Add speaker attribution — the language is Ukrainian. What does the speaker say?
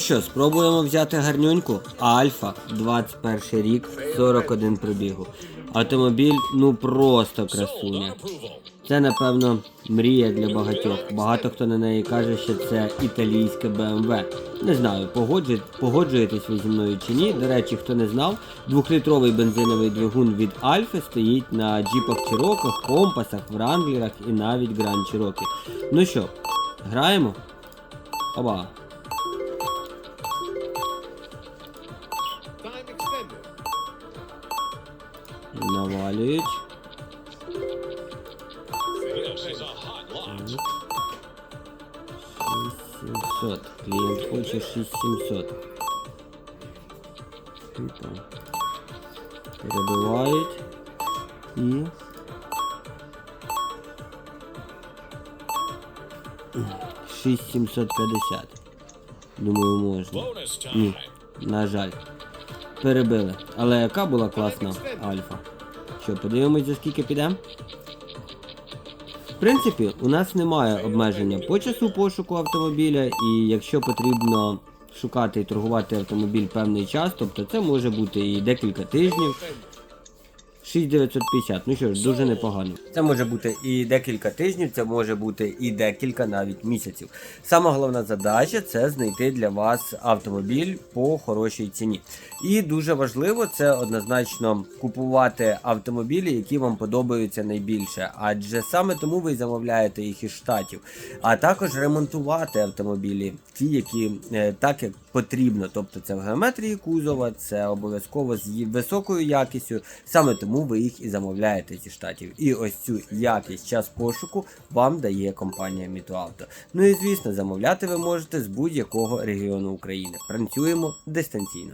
Speaker 1: Що, спробуємо взяти гарнюньку. Альфа, 21 рік, 41 пробігу. Автомобіль, ну просто красуня. Це, напевно, мрія для багатьох. Багато хто на неї каже, що це італійське BMW. Не знаю, погоджуєтесь ви зі мною чи ні. До речі, хто не знав, двохлітровий бензиновий двигун від Альфи стоїть на джіпах Чироках, компасах, вранглерах і навіть Grand Cherokee. Ну що, граємо? Оба. Навалюють.
Speaker 2: Is a hot lot.
Speaker 1: 6700. Клієнт хоче 6700. Опа. Перебивають. І. Шість сімсот п'ятдесят. Думаю, можна. Ні, на жаль. Перебили. Але яка була класна альфа. Що, подивимось, за скільки піде? В принципі, у нас немає обмеження по часу пошуку автомобіля, і якщо потрібно шукати і торгувати автомобіль певний час, тобто це може бути і декілька тижнів. 6950, ну що ж, дуже непогано. Це може бути і декілька тижнів, це може бути і декілька навіть місяців. Сама головна задача це знайти для вас автомобіль по хорошій ціні. І дуже важливо це однозначно купувати автомобілі, які вам подобаються найбільше, адже саме тому ви замовляєте їх із штатів, а також ремонтувати автомобілі, ті, які е, так як потрібно. Тобто це в геометрії кузова, це обов'язково з високою якістю. Саме тому ви їх і замовляєте зі штатів. І ось цю якість час пошуку вам дає компанія Мітуавто. Ну і звісно, замовляти ви можете з будь-якого регіону України. Працюємо дистанційно.